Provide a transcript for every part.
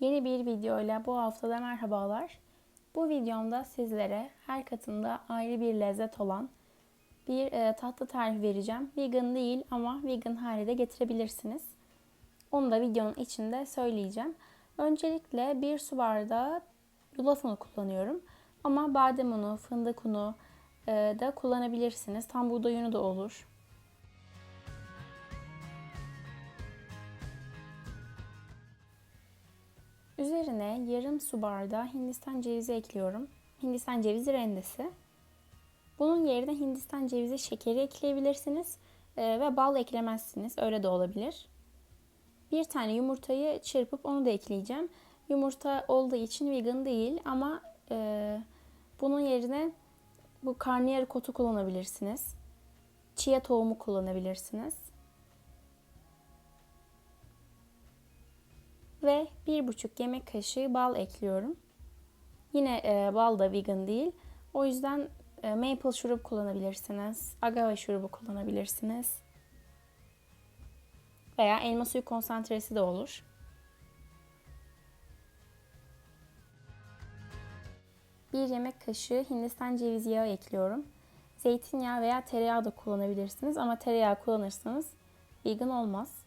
Yeni bir video ile bu haftada merhabalar. Bu videomda sizlere her katında ayrı bir lezzet olan bir e, tatlı tarifi vereceğim. Vegan değil ama vegan hale de getirebilirsiniz. Onu da videonun içinde söyleyeceğim. Öncelikle bir su bardağı yulaf unu kullanıyorum. Ama badem unu, fındık unu e, da kullanabilirsiniz. Tam buğday unu da olur. Üzerine yarım su bardağı Hindistan cevizi ekliyorum. Hindistan cevizi rendesi. Bunun yerine Hindistan cevizi şekeri ekleyebilirsiniz e, ve bal eklemezsiniz. Öyle de olabilir. Bir tane yumurtayı çırpıp onu da ekleyeceğim. Yumurta olduğu için vegan değil ama e, bunun yerine bu karnıyarık otu kullanabilirsiniz. Chia tohumu kullanabilirsiniz. Ve bir buçuk yemek kaşığı bal ekliyorum. Yine e, bal da vegan değil. O yüzden e, maple şurup kullanabilirsiniz. Agave şurubu kullanabilirsiniz. Veya elma suyu konsantresi de olur. Bir yemek kaşığı Hindistan cevizi yağı ekliyorum. Zeytinyağı veya tereyağı da kullanabilirsiniz ama tereyağı kullanırsanız vegan olmaz.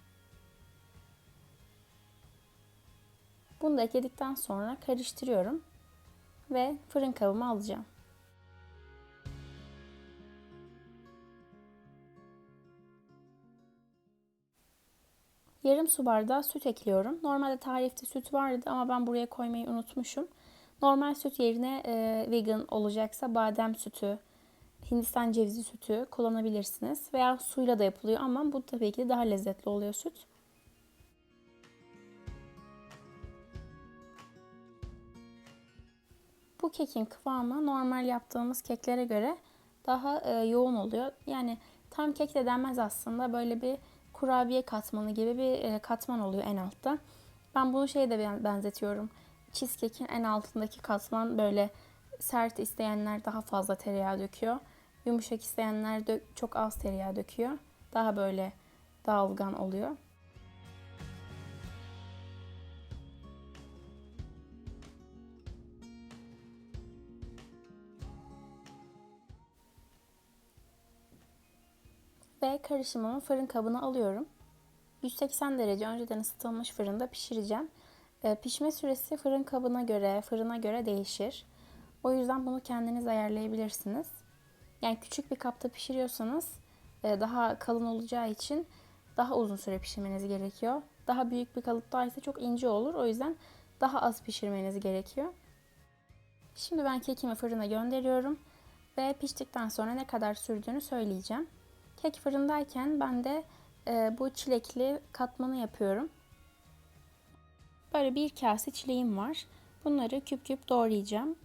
Bunu da ekledikten sonra karıştırıyorum ve fırın kabıma alacağım. Yarım su bardağı süt ekliyorum. Normalde tarifte süt vardı ama ben buraya koymayı unutmuşum. Normal süt yerine e, vegan olacaksa badem sütü, Hindistan cevizi sütü kullanabilirsiniz. Veya suyla da yapılıyor ama bu tabii ki daha lezzetli oluyor süt. Bu kekin kıvamı normal yaptığımız keklere göre daha e, yoğun oluyor. Yani tam kek de denmez aslında. Böyle bir kurabiye katmanı gibi bir e, katman oluyor en altta. Ben bunu şeye de benzetiyorum. Cheesecake'in en altındaki katman böyle sert isteyenler daha fazla tereyağı döküyor. Yumuşak isteyenler de çok az tereyağı döküyor. Daha böyle dağılgan oluyor. Karışımımı fırın kabına alıyorum. 180 derece önceden ısıtılmış fırında pişireceğim. Ee, pişme süresi fırın kabına göre, fırına göre değişir. O yüzden bunu kendiniz ayarlayabilirsiniz. Yani küçük bir kapta pişiriyorsanız e, daha kalın olacağı için daha uzun süre pişirmeniz gerekiyor. Daha büyük bir kalıpta ise çok ince olur. O yüzden daha az pişirmeniz gerekiyor. Şimdi ben kekimi fırına gönderiyorum ve piştikten sonra ne kadar sürdüğünü söyleyeceğim. Kek fırındayken ben de e, bu çilekli katmanı yapıyorum. Böyle bir kase çileğim var. Bunları küp küp doğrayacağım.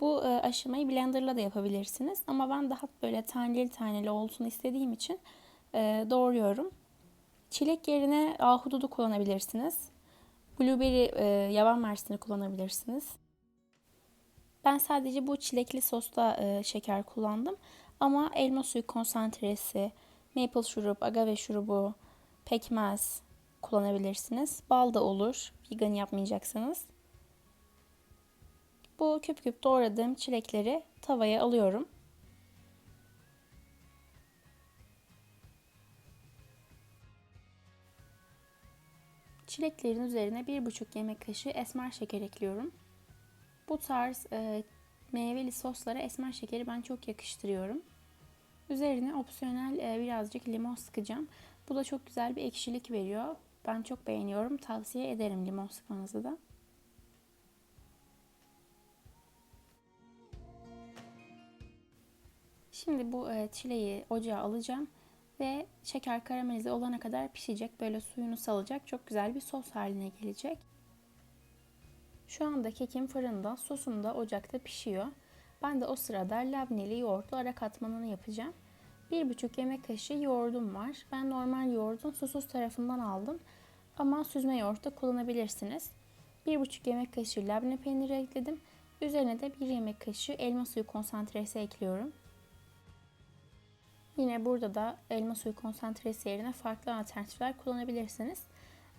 Bu e, aşamayı blenderla da yapabilirsiniz. Ama ben daha böyle taneli taneli olsun istediğim için e, doğruyorum. Çilek yerine ahududu kullanabilirsiniz. Blueberry e, yaban mersini kullanabilirsiniz. Ben sadece bu çilekli sosta e, şeker kullandım. Ama elma suyu konsantresi, maple şurup, agave şurubu, pekmez kullanabilirsiniz. Bal da olur vegan yapmayacaksanız. Bu küp küp doğradığım çilekleri tavaya alıyorum. Çileklerin üzerine 1,5 yemek kaşığı esmer şeker ekliyorum. Bu tarz e, meyveli soslara esmer şekeri ben çok yakıştırıyorum. Üzerine opsiyonel e, birazcık limon sıkacağım. Bu da çok güzel bir ekşilik veriyor. Ben çok beğeniyorum. Tavsiye ederim limon sıkmanızı da. Şimdi bu e, çileği ocağa alacağım ve şeker karamelize olana kadar pişecek. Böyle suyunu salacak. Çok güzel bir sos haline gelecek. Şu anda kekim fırında, sosum da ocakta pişiyor. Ben de o sırada labneli yoğurtlu ara katmanını yapacağım. 1,5 yemek kaşığı yoğurdum var. Ben normal yoğurdun susuz tarafından aldım. Ama süzme yoğurt da kullanabilirsiniz. 1,5 yemek kaşığı labne peyniri ekledim. Üzerine de 1 yemek kaşığı elma suyu konsantresi ekliyorum. Yine burada da elma suyu konsantresi yerine farklı alternatifler kullanabilirsiniz.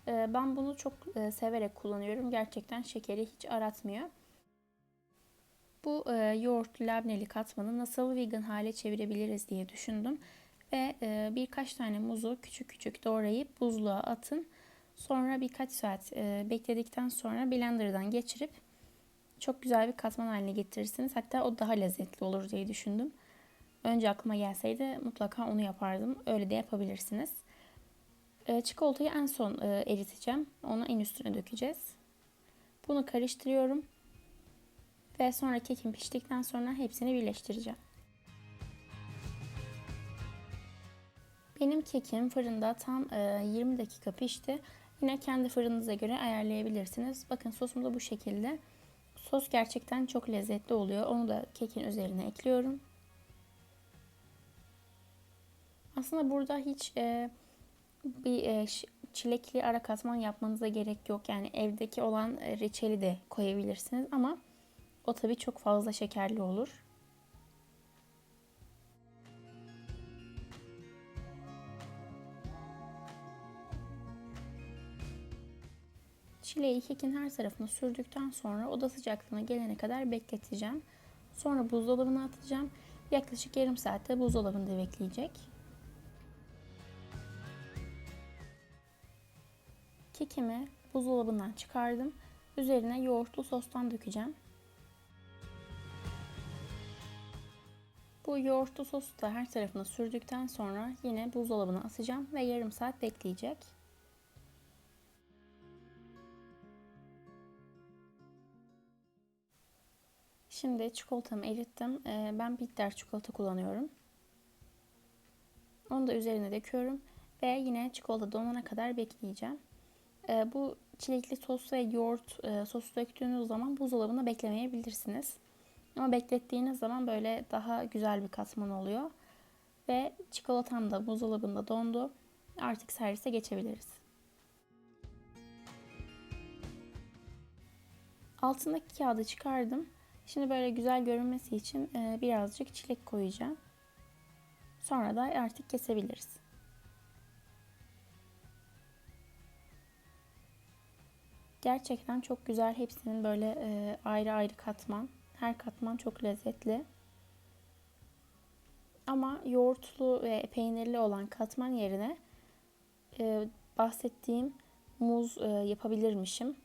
Ee, ben bunu çok e, severek kullanıyorum. Gerçekten şekeri hiç aratmıyor. Bu e, yoğurt labneli katmanı nasıl vegan hale çevirebiliriz diye düşündüm. Ve e, birkaç tane muzu küçük küçük doğrayıp buzluğa atın. Sonra birkaç saat bekledikten sonra blenderdan geçirip çok güzel bir katman haline getirirsiniz. Hatta o daha lezzetli olur diye düşündüm. Önce aklıma gelseydi mutlaka onu yapardım. Öyle de yapabilirsiniz. E, çikolatayı en son e, eriteceğim. Onu en üstüne dökeceğiz. Bunu karıştırıyorum. Ve sonra kekim piştikten sonra hepsini birleştireceğim. Benim kekim fırında tam 20 dakika pişti. Yine kendi fırınınıza göre ayarlayabilirsiniz. Bakın sosum da bu şekilde. Sos gerçekten çok lezzetli oluyor. Onu da kekin üzerine ekliyorum. Aslında burada hiç e, bir e, çilekli ara katman yapmanıza gerek yok. Yani evdeki olan e, reçeli de koyabilirsiniz ama o tabii çok fazla şekerli olur. Çileği kekin her tarafına sürdükten sonra oda sıcaklığına gelene kadar bekleteceğim. Sonra buzdolabına atacağım. Yaklaşık yarım saatte buzdolabında bekleyecek. Kekimi buzdolabından çıkardım. Üzerine yoğurtlu sostan dökeceğim. Bu yoğurtlu sosu da her tarafına sürdükten sonra yine buzdolabına atacağım ve yarım saat bekleyecek. Şimdi çikolatamı erittim. Ee, ben bitter çikolata kullanıyorum. Onu da üzerine döküyorum. Ve yine çikolata donana kadar bekleyeceğim. Ee, bu çilekli sos ve yoğurt e, sosu döktüğünüz zaman buzdolabında beklemeyebilirsiniz. Ama beklettiğiniz zaman böyle daha güzel bir katman oluyor. Ve çikolatam da buzdolabında dondu. Artık servise geçebiliriz. Altındaki kağıdı çıkardım. Şimdi böyle güzel görünmesi için e, birazcık çilek koyacağım. Sonra da artık kesebiliriz. Gerçekten çok güzel. Hepsinin böyle e, ayrı ayrı katman. Her katman çok lezzetli. Ama yoğurtlu ve peynirli olan katman yerine e, bahsettiğim muz e, yapabilirmişim.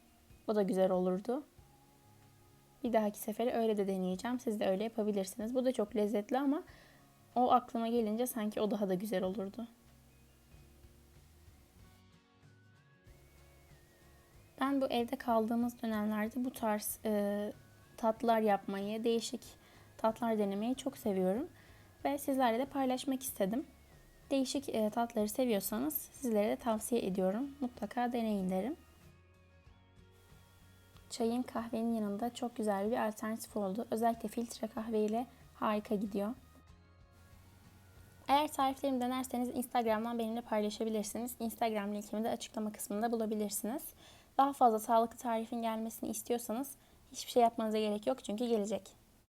O da güzel olurdu. Bir dahaki sefere öyle de deneyeceğim. Siz de öyle yapabilirsiniz. Bu da çok lezzetli ama o aklıma gelince sanki o daha da güzel olurdu. Ben bu evde kaldığımız dönemlerde bu tarz e, tatlar yapmayı, değişik tatlar denemeyi çok seviyorum. Ve sizlerle de paylaşmak istedim. Değişik e, tatları seviyorsanız sizlere de tavsiye ediyorum. Mutlaka deneyin derim. Çayın kahvenin yanında çok güzel bir alternatif oldu. Özellikle filtre kahve ile harika gidiyor. Eğer tariflerimi denerseniz Instagram'dan benimle paylaşabilirsiniz. Instagram linkimi de açıklama kısmında bulabilirsiniz. Daha fazla sağlıklı tarifin gelmesini istiyorsanız hiçbir şey yapmanıza gerek yok çünkü gelecek.